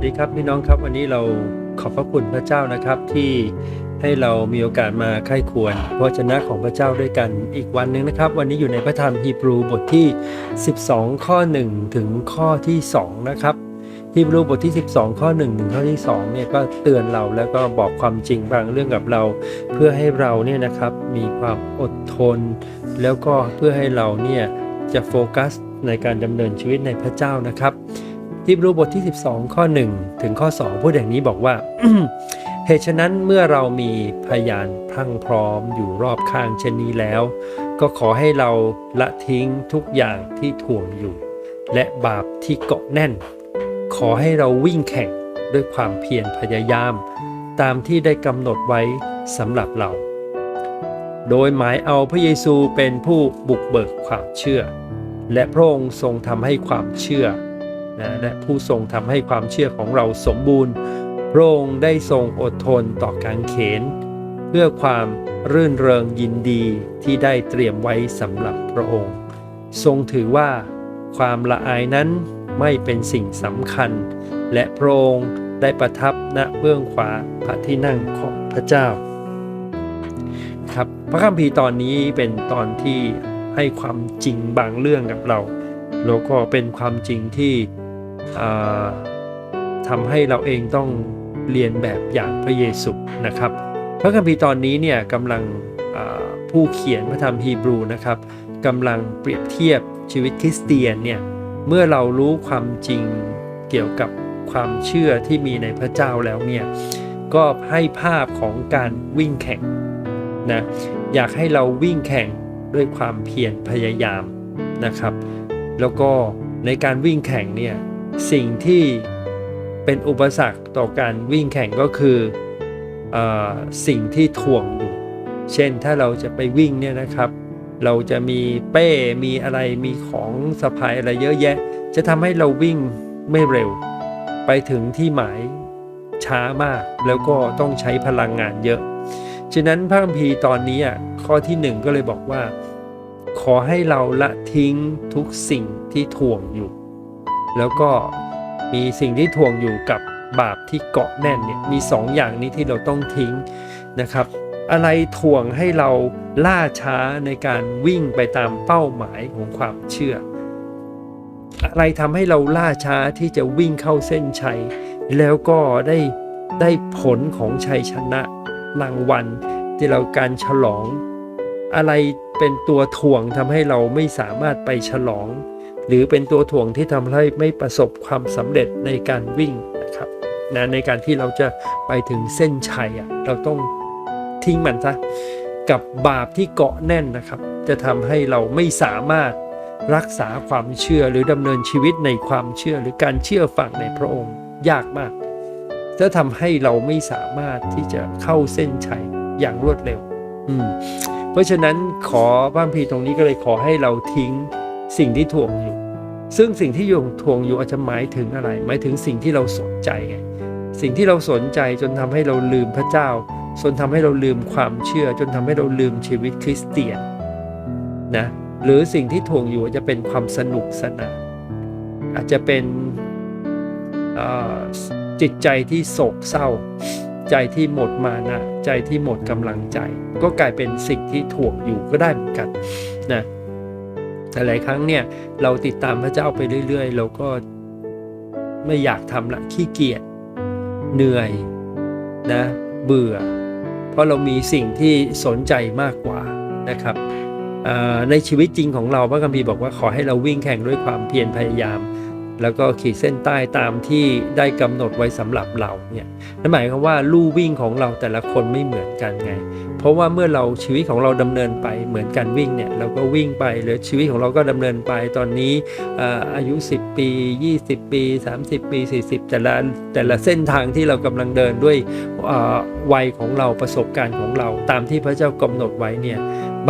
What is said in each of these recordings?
วัสดีครับพี่น้องครับวันนี้เราขอบพระคุณพระเจ้านะครับที่ให้เรามีโอกาสมาไข้ควรพระวจนะของพระเจ้าด้วยกันอีกวันหนึ่งนะครับ วันนี้อยู่ในพระธรรมฮีบรูบทที่ 12 ข้อ 1 ถึงข้อที่ 2 นะครับฮีบรูบทที่ 12 ข้อ 1 ถึงข้อที่ 2 เนี่ยก็เตือนเราแล้วก็บอกความจริงบางเรื่องกับเรา เพื่อให้เราเนี่ยนะครับมีความอดทน แล้วก็เพื่อให้เราเนี่ยจะโฟกัสในการดำเนินชีวิตในพระเจ้านะครับ ฮีบรูบทที่ 12 ข้อ 1 ถึงข้อ 2 พูดอย่างนี้บอกว่า เหตุฉะนั้นเมื่อเรามีพยานพรั่งพร้อมอยู่รอบข้างเช่นนี้แล้ว ก็ขอให้เราละทิ้งทุกอย่างที่ถ่วงอยู่ และบาปที่เกาะแน่น ขอให้เราวิ่งแข่งด้วยความเพียรพยายาม ตามที่ได้กำหนดไว้สำหรับเรา โดยหมายเอาพระเยซูเป็นผู้บุกเบิกความเชื่อ และพระองค์ทรงทำให้ความเชื่อ นะและผู้ทรงทำให้ความเชื่อของเราสมบูรณ์พระองค์ได้ทรงอดทนต่อการเขน เพื่อความรื่นเริงยินดีที่ได้เตรียมไว้สำหรับพระองค์ ทรงถือว่าความละอายนั้นไม่เป็นสิ่งสำคัญ และพระองค์ได้ประทับณเบื้องขวาพระที่นั่งของพระเจ้าครับพระคัมภีร์ตอนนี้เป็นตอนที่ให้ความจริงบางเรื่องกับเรา แล้วก็เป็นความจริงที่ ทำให้เราเองต้องเรียนแบบอย่างพระเยซูนะครับ พระคัมภีร์ตอนนี้เนี่ยกำลังผู้เขียนพระธรรมฮีบรูนะครับกำลังเปรียบเทียบชีวิตคริสเตียนเนี่ยเมื่อเรารู้ความจริงเกี่ยวกับความเชื่อที่มีในพระเจ้าแล้วเนี่ยก็ให้ภาพของการวิ่งแข่งนะอยากให้เราวิ่งแข่งด้วยความเพียรพยายามนะครับ แล้วก็ในการวิ่งแข่งเนี่ย สิ่งที่เป็นอุปสรรคต่อการวิ่งแข่งก็คืออสิ่งที่ถ่วงอยู่ เช่นถ้าเราจะไปวิ่งเนี่ยนะครับ เราจะมีเป้มีอะไรมีของสะพายอะไรเยอะแยะ จะทำให้เราวิ่งไม่เร็ว ไปถึงที่หมายช้ามากแล้วก็ต้องใช้พลังงานเยอะ ฉะนั้นพระคัมภีร์ตอนนี้อะข้อที่หนึ่งก็เลยบอกว่า ขอให้เราละทิ้งทุกสิ่งที่ถ่วงอยู่ แล้วก็มีสิ่งที่ถ่วงอยู่กับบาปที่เกาะแน่นเนี่ยมีสองอย่างนี้ที่เราต้องทิ้งนะครับ อะไรถ่วงให้เราล่าช้าในการวิ่งไปตามเป้าหมายของความเชื่อ อะไรทำให้เราล่าช้าที่จะวิ่งเข้าเส้นชัย แล้วก็ได้ได้ผลของชัยชนะรางวัลที่เราการฉลอง อะไรเป็นตัวถ่วงทำให้เราไม่สามารถไปฉลอง หรือเป็นตัวถ่วงที่ทำให้ไม่ประสบความสำเร็จในการวิ่งนะครับนะในการที่เราจะไปถึงเส้นชัยอะเราต้องทิ้งมันซะกับบาปที่เกาะแน่นนะครับ จะทำให้เราไม่สามารถรักษาความเชื่อหรือดำเนินชีวิตในความเชื่อหรือการเชื่อฟังในพระองค์ยากมาก จะทำให้เราไม่สามารถที่จะเข้าเส้นชัยอย่างรวดเร็ว อืม เพราะฉะนั้นขอพระคัมภีตรงนี้ก็เลยขอให้เราทิ้งสิ่งที่ถ่วงอยู่ ซึ่งสิ่งที่อยู่ถ่วงอยู่อาจจะหมายถึงอะไร หมายถึงสิ่งที่เราสนใจไงสิ่งที่เราสนใจจนทำให้เราลืมพระเจ้า จนทำให้เราลืมความเชื่อ จนทำให้เราลืมชีวิตคริสเตียนนะหรือสิ่งที่ถ่วงอยู่อาจจะเป็นความสนุกสนานอาจจะเป็นจิตใจที่โศกเศร้า ใจที่หมดมานะ ใจที่หมดกำลังใจ ก็กลายเป็นสิ่งที่ถ่วงอยู่ก็ได้เหมือนกันนะ แต่หลายครั้งเนี่ยเราติดตามพระเจ้าไปเรื่อย ๆ เราก็ไม่อยากทำละขี้เกียจเหนื่อยนะเบื่อ เพราะเรามีสิ่งที่สนใจมากกว่านะครับในชีวิตจริงของเราพระคัมภีร์บอกว่าขอให้เราวิ่งแข่งด้วยความเพียรพยายาม แล้วก็ขีดเส้นใต้ตามที่ได้กำหนดไว้สำหรับเราเนี่ยนั่นหมายความว่าลู่วิ่งของเราแต่ละคนไม่เหมือนกันไง เพราะว่าเมื่อเราชีวิตของเราดำเนินไปเหมือนกันวิ่งเนี่ยเราก็วิ่งไปหรือชีวิตของเราก็ดำเนินไปตอนนี้อ่าอายุ 10 ปี 20 ปี 30 ปี 40 แต่ละแต่ละเส้นทางที่เรากำลังเดินด้วยอ่าวัยของเราประสบการณ์ของเราตามที่พระเจ้ากำหนดไว้เนี่ย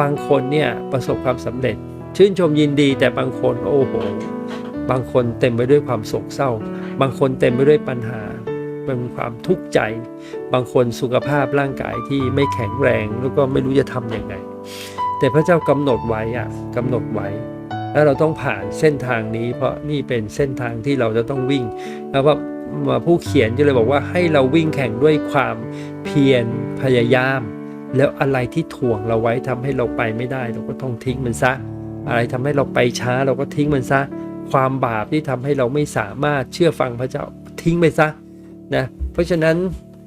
บางคนเนี่ยประสบความสำเร็จ ชื่นชมยินดีแต่บางคนโอ้โห บางคนเต็มไปด้วยความโศกเศร้า บางคนเต็มไปด้วยปัญหา เป็นความทุกข์ใจ บางคนสุขภาพร่างกายที่ไม่แข็งแรงแล้วก็ไม่รู้จะทำยังไง แต่พระเจ้ากำหนดไว้อะกำหนดไว้ แล้วเราต้องผ่านเส้นทางนี้ เพราะนี่เป็นเส้นทางที่เราจะต้องวิ่งแล้วว่ามาผู้เขียนก็เลยบอกว่าให้เราวิ่งแข่งด้วยความเพียรพยายาม แล้วอะไรที่ถ่วงเราไว้ทำให้เราไปไม่ได้ เราก็ต้องทิ้งมันซะ อะไรทำให้เราไปช้าเราก็ทิ้งมันซะ ความบาปที่ทำให้เราไม่สามารถเชื่อฟังพระเจ้าทิ้งไปซะนะเพราะฉะนั้น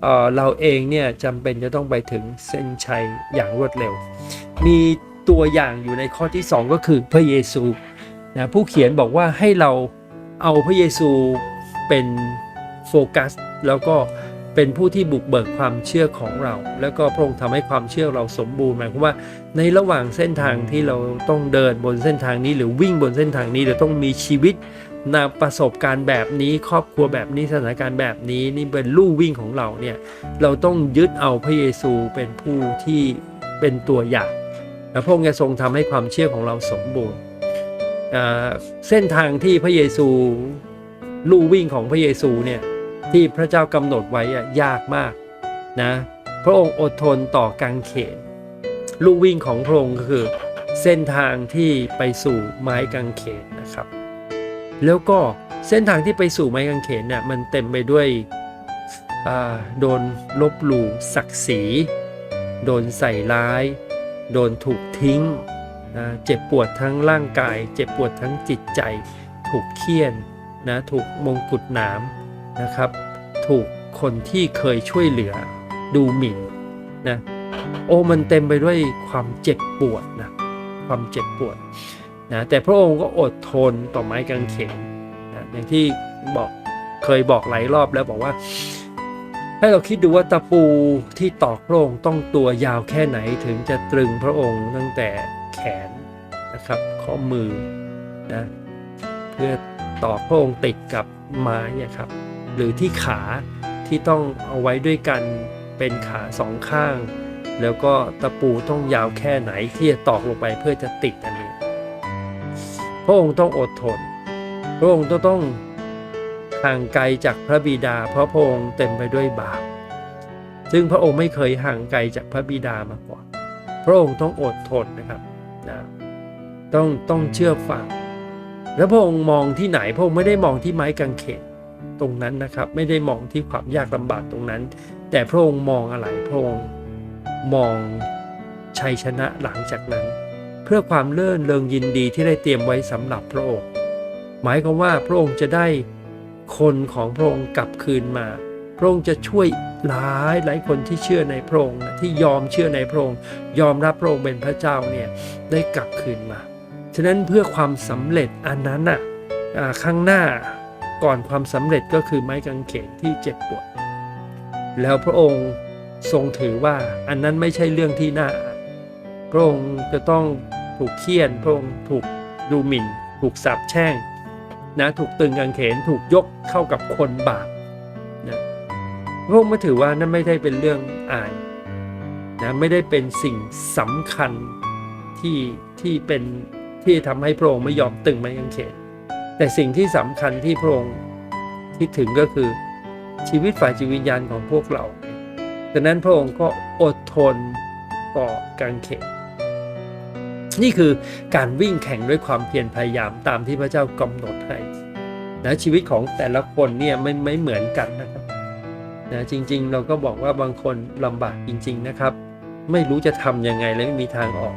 เเราเองเนี่ยจำเป็นจะต้องไปถึงเส้นชัยอย่างรวดเร็ว มีตัวอย่างอยู่ในข้อที่ 2 ก็คือพระเยซูนะผู้เขียนบอกว่าให้เราเอาพระเยซูเป็นโฟกัส แล้วก็ เป็นผู้ที่บุกเบิกความเชื่อของเรา แล้วก็พระองค์ทำให้ความเชื่อเราสมบูรณ์หมายความว่าในระหว่างเส้นทางที่เราต้องเดินบนเส้นทางนี้ หรือวิ่งบนเส้นทางนี้เราต้องมีชีวิตนประสบการณ์แบบนี้ครอบครัวแบบนี้สถานการณ์แบบนี้นี่เป็นลู่วิ่งของเราเนี่ยเราต้องยึดเอาพระเยซูเป็นผู้ที่เป็นตัวอย่างและพระองค์จะทรงทำให้ความเชื่อของเราสมบูรณ์เส้นทางที่พระเยซูลู่วิ่งของพระเยซูเนี่ย ที่พระเจ้ากำหนดไว้ยากมากนะพระองค์อดทนต่อกังเขน ลู่วิ่งของพระองค์ก็คือเส้นทางที่ไปสู่ไม้กางเขนนะครับ แล้วก็เส้นทางที่ไปสู่ไม้กางเขนเนี่ยมันเต็มไปด้วยโดนลบหลู่ศักดิ์ศรี โดนใส่ร้าย โดนถูกทิ้งนะเจ็บปวดทั้งร่างกาย เจ็บปวดทั้งจิตใจ ถูกเคี่ยนนะ ถูกมงกุฎหนาม นะครับ ถูกคนที่เคยช่วยเหลือดูหมิ่นนะโอ้มันเต็มไปด้วยความเจ็บปวดนะความเจ็บปวดนะแต่พระองค์ก็อดทนต่อไม้กางเขนนะอย่างที่บอกเคยบอกหลายรอบแล้วบอกว่า ให้เราคิดดูว่าตะปูที่ตอกพระองค์ต้องตัวยาวแค่ไหนถึงจะตรึงพระองค์ตั้งแต่แขนนะครับข้อมือนะเพื่อตอกพระองค์ติดกับไม้อะครับ หรือที่ขาที่ต้องเอาไว้ด้วยกันเป็นขาสองข้าง แล้วก็ตะปูต้องยาวแค่ไหนที่จะตอกลงไปเพื่อจะติดอันนี้ พระองค์ต้องอดทน พระองค์ต้องต้องห่างไกลจากพระบิดา เพราะพระองค์เต็มไปด้วยบาปซึ่งพระองค์ไม่เคยห่างไกลจากพระบิดามาก่อน พระองค์ต้องอดทนนะครับนะต้องต้องเชื่อฟัง แล้วพระองค์มองที่ไหนพระองค์ไม่ได้มองที่ไม้กางเขน ตรงนั้นนะครับ ไม่ได้มองที่ความยากลำบากตรงนั้น แต่พระองค์มองอะไรพระองค์มองชัยชนะหลังจากนั้น เพื่อความเลื่อนเริงยินดีที่ได้เตรียมไว้สำหรับพระองค์ หมายความว่าพระองค์จะได้คนของพระองค์กลับคืนมา พระองค์จะช่วยหลายหลายคนที่เชื่อในพระองค์ที่ยอมเชื่อในพระองค์ ยอมรับพระองค์เป็นพระเจ้าเนี่ยได้กลับคืนมา ฉะนั้นเพื่อความสำเร็จอันนั้นน่ะข้างหน้า ก่อนความสำเร็จก็คือไม้กางเขนที่เจ็บปวด แล้วพระองค์ทรงถือว่าอันนั้นไม่ใช่เรื่องที่น่าอายพระองค์จะต้องถูกเคี่ยน พระองค์ถูกดูหมิ่น ถูกสาปแช่งนะถูกตึงกางเขนถูกยกเข้ากับคนบาปนะพระองค์มาถือว่านั่นไม่ได้เป็นเรื่องอายนะไม่ได้เป็นสิ่งสำคัญที่ที่เป็นที่ทำให้พระองค์ไม่ยอมตึงไม้กางเขน แต่สิ่งที่สำคัญที่พระองค์คิดถึงก็คือชีวิตฝ่ายจิตวิญญาณของพวกเราดังนั้นพระองค์ก็อดทนต่อการเข็นนี่คือการวิ่งแข่งด้วยความเพียรพยายามตามที่พระเจ้ากำหนดให้นะชีวิตของแต่ละคนเนี่ยไม่ไม่เหมือนกันนะครับนะจริง ๆ เราก็บอกว่าบางคนลำบากจริง ๆนะครับ ไม่รู้จะทำยังไงและไม่มีทางออก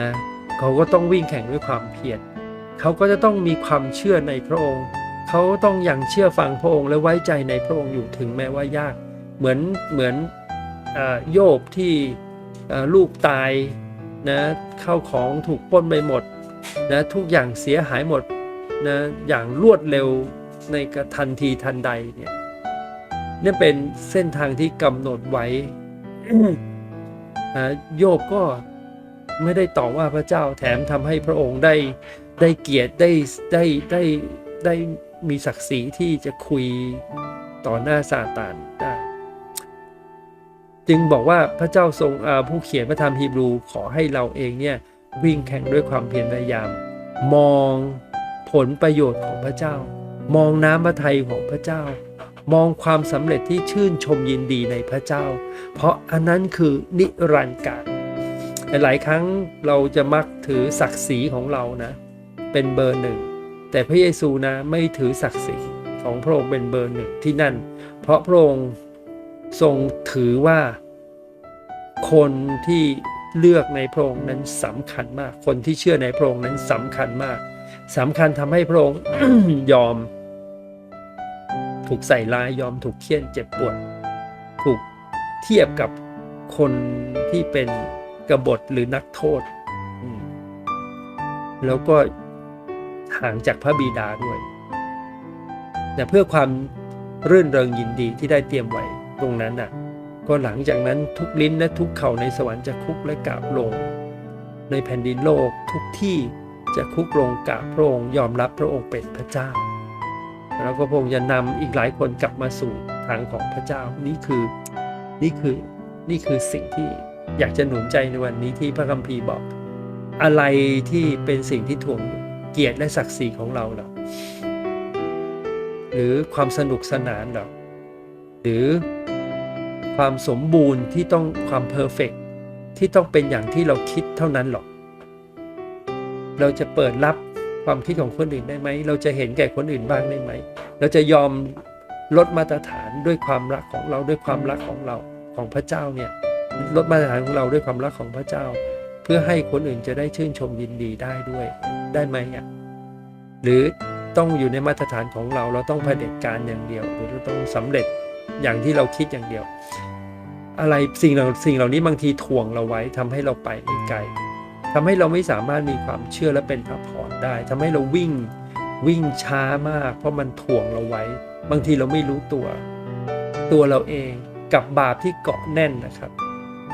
นะเขาก็ต้องวิ่งแข่งด้วยความเพียร เขาก็จะต้องมีความเชื่อในพระองค์ เขาต้องยังเชื่อฟังพระองค์และไว้ใจในพระองค์อยู่ถึงแม้ว่ายาก เหมือนเหมือนอโยบที่ลูกตายนะเข้าของถูกป้นไปหมดนะทุกอย่างเสียหายหมดนะอย่างรวดเร็วในกระทันทีทันใดเนี่ยนี่เป็นเส้นทางที่กำหนดไว้โยบก็ไม่ได้ต่อว่าพระเจ้าแถมทำให้พระองค์ได้ ได้เกียรติได้ได้ได้ได้มีศักดิ์ศรีที่จะคุยต่อหน้าซาตานได้จึงบอกว่าพระเจ้าทรงผู้เขียนพระธรรมฮีบรูขอให้เราเองเนี่ยวิ่งแข่งด้วยความเพียรพยายาม มองผลประโยชน์ของพระเจ้า มองน้ำพระทัยของพระเจ้า มองความสำเร็จที่ชื่นชมยินดีในพระเจ้า เพราะอันนั้นคือนิรันดร์การหลายครั้งเราจะมักถือศักดิ์ศรีของเรานะ เป็นเบอร์หนึ่ง แต่พระเยซูนะไม่ถือศักดิ์ศรีของพระองค์เป็นเบอร์หนึ่งที่นั่น เพราะพระองค์ทรงถือว่าคนที่เลือกในพระองค์นั้นสำคัญมาก คนที่เชื่อในพระองค์นั้นสำคัญมากสำคัญทำให้พระองค์ยอม ถูกใส่ร้ายยอมถูกเคี่ยนเจ็บปวด ถูกเทียบกับคนที่เป็นกบฏหรือนักโทษ แล้วก็ ห่างจากพระบิดาด้วยแต่เพื่อความรื่นเริงยินดีที่ได้เตรียมไว้ตรงนั้นน่ะ ก็หลังจากนั้นทุกลิ้นและทุกเข่าในสวรรค์จะคุกและกราบลง ในแผ่นดินโลกทุกที่จะคุกลงกราบพระองค์ยอมรับพระองค์เป็นพระเจ้า แล้วก็พระองค์จะนำอีกหลายคนกลับมาสู่ทางของพระเจ้านี่คือนี่คือนี่คือสิ่งที่อยากจะหนุนใจในวันนี้ที่พระคัมภีร์บอก อะไรที่เป็นสิ่งที่ถ่วง เกียรติและศักดิ์ศรีของเราหรอหรือความสนุกสนานหรอหรือความสมบูรณ์ที่ต้องความเพอร์เฟกที่ต้องเป็นอย่างที่เราคิดเท่านั้นหรอก เราจะเปิดรับความคิดของคนอื่นได้ไหม เราจะเห็นแก่คนอื่นบ้างได้ไหม เราจะยอมลดมาตรฐานด้วยความรักของเราด้วยความรักของเราของพระเจ้าเนี่ยลดมาตรฐานของเราด้วยความรักของพระเจ้า เพื่อให้คนอื่นจะได้ชื่นชมยินดีได้ด้วยได้ไหมอะหรือต้องอยู่ในมาตรฐานของเราเราต้องเผด็จการอย่างเดียว หรือเราต้องสำเร็จอย่างที่เราคิดอย่างเดียว อะไรสิ่งเหล่าสิ่งเหล่านี้บางทีถ่วงเราไว้ทำให้เราไปไม่ไกลทำให้เราไม่สามารถมีความเชื่อและเป็นพระพรได้ทำให้เราวิ่งวิ่งช้ามาก เพราะมันถ่วงเราไว้ บางทีเราไม่รู้ตัว ตัวเราเองกับบาปที่เกาะแน่นนะครับ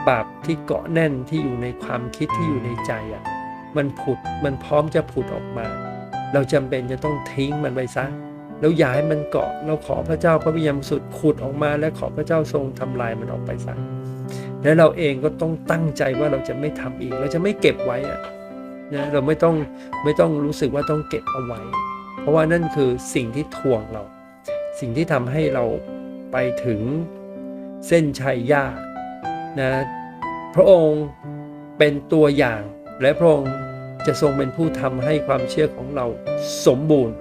บาปที่เกาะแน่นที่อยู่ในความคิดที่อยู่ในใจอะมันผุดมันพร้อมจะผุดออกมา เราจำเป็นจะต้องทิ้งมันไปซะแล้วอย่าให้มันเกาะเราขอพระเจ้าพระวิญญาณบริสุดขุดออกมา และขอพระเจ้าทรงทำลายมันออกไปซะและเราเองก็ต้องตั้งใจว่าเราจะไม่ทำอีก เราจะไม่เก็บไว้อะนะเราไม่ต้องไม่ต้องรู้สึกว่าต้องเก็บเอาไว้ เพราะว่านั่นคือสิ่งที่ทวงเรา สิ่งที่ทำให้เราไปถึงเส้นชัยยาก นะพระองค์เป็นตัวอย่าง และพระองค์จะทรงเป็นผู้ทำให้ความเชื่อของเราสมบูรณ์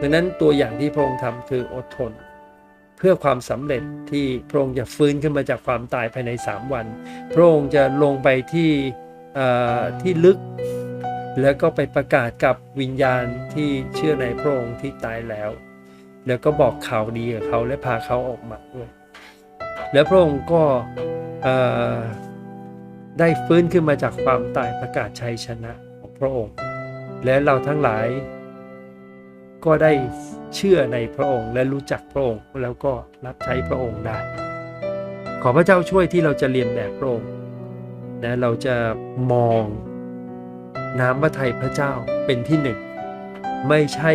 ดังนั้นตัวอย่างที่พระองค์ทำคืออดทน เพื่อความสำเร็จที่พระองค์จะฟื้นขึ้นมาจากความตายภายใน 3 วัน พระองค์จะลงไปที่ที่ลึก แล้วก็ไปประกาศกับวิญญาณที่เชื่อในพระองค์ที่ตายแล้ว แล้วก็บอกข่าวดีกับเขาและพาเขาออกมาด้วย แล้วพระองค์ก็ ได้ฟื้นขึ้นมาจากความตายประกาศชัยชนะของพระองค์ และเราทั้งหลาย ก็ได้เชื่อในพระองค์ และรู้จักพระองค์แล้วก็รับใช้พระองค์ได้ ขอพระเจ้าช่วยที่เราจะเรียนแบบพระองค์นะเราจะมองน้ำพระทัยพระเจ้าเป็นที่หนึ่ง ไม่ใช่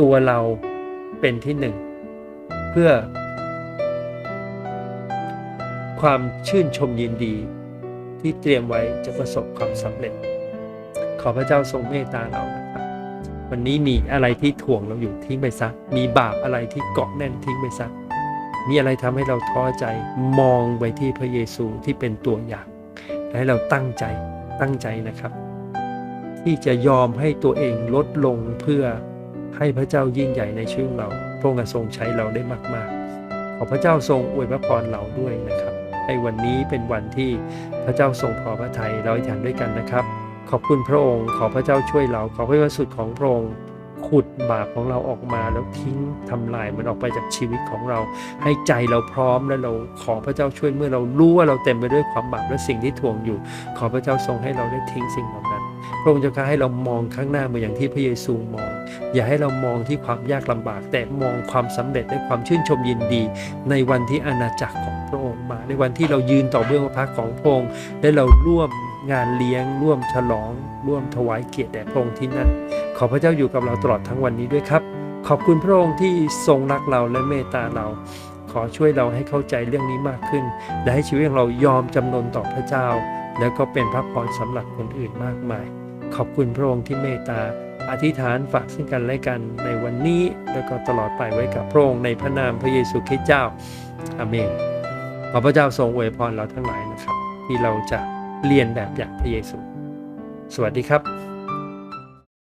ตัวเราเป็นที่หนึ่ง เพื่อ ความชื่นชมยินดี ที่เตรียมไว้จะประสบความสำเร็จ ขอพระเจ้าทรงเมตตาเรานะครับ วันนี้มีอะไรที่ถ่วงเราอยู่ทิ้งไปซะ มีบาปอะไรที่เกาะแน่นทิ้งไปซะ มีอะไรทำให้เราท้อใจมองไปที่พระเยซูที่เป็นตัวอย่างให้เราตั้งใจตั้งใจนะครับ ที่จะยอมให้ตัวเองลดลงเพื่อให้พระเจ้ายิ่งใหญ่ในชีวิตเรา พระองค์ทรงใช้เราได้มาก ๆ ขอพระเจ้าทรงอวยพระพรเราด้วยนะครับ ในวันนี้เป็นวันที่พระเจ้าทรงพอพระทัยเราอธิษฐานด้วยกันนะครับ ขอบคุณพระองค์ ขอพระเจ้าช่วยเรา ขอพระประสุดของพระองค์ขุดบาปของเราออกมาแล้วทิ้งทำลายมันออกไปจากชีวิตของเรา ให้ใจเราพร้อมและเราขอพระเจ้าช่วยเมื่อเรารู้ว่าเราเต็มไปด้วยความบาปและสิ่งที่ถ่วงอยู่ ขอพระเจ้าทรงให้เราได้ทิ้งสิ่งเหล่านั้น พระองค์จะให้เรามองข้างหน้าเหมือนอย่างที่พระเยซูมอง อย่าให้เรามองที่ความยากลำบาก แต่มองความสำเร็จและความชื่นชมยินดี ในวันที่อาณาจักรของ พระองค์มา ในวันที่เรายืนต่อเบื้องพระพักตร์ของพระองค์และเราร่วมงานเลี้ยง ร่วมฉลอง ร่วมถวายเกียรติแด่พระองค์ที่นั่น ขอพระเจ้าอยู่กับเราตลอดทั้งวันนี้ด้วยครับ ขอบคุณพระองค์ที่ทรงรักเราและเมตตาเรา ขอช่วยเราให้เข้าใจเรื่องนี้มากขึ้น และให้ชีวิตของเรายอมจำนนต่อพระเจ้า แล้วก็เป็นพระพรสำหรับคนอื่นมากมาย ขอบคุณพระองค์ที่เมตตาอธิษฐานฝากซึ่งกันและกันในวันนี้ แล้วก็ตลอดไปไว้กับพระองค์ในพระนามพระเยซูคริสต์เจ้าอาเมน ขอพระเจ้าทรงอวยพรเราทั้งหลายนะครับ ที่เราจะเรียนแบบอย่างพระเยซู สวัสดีครับ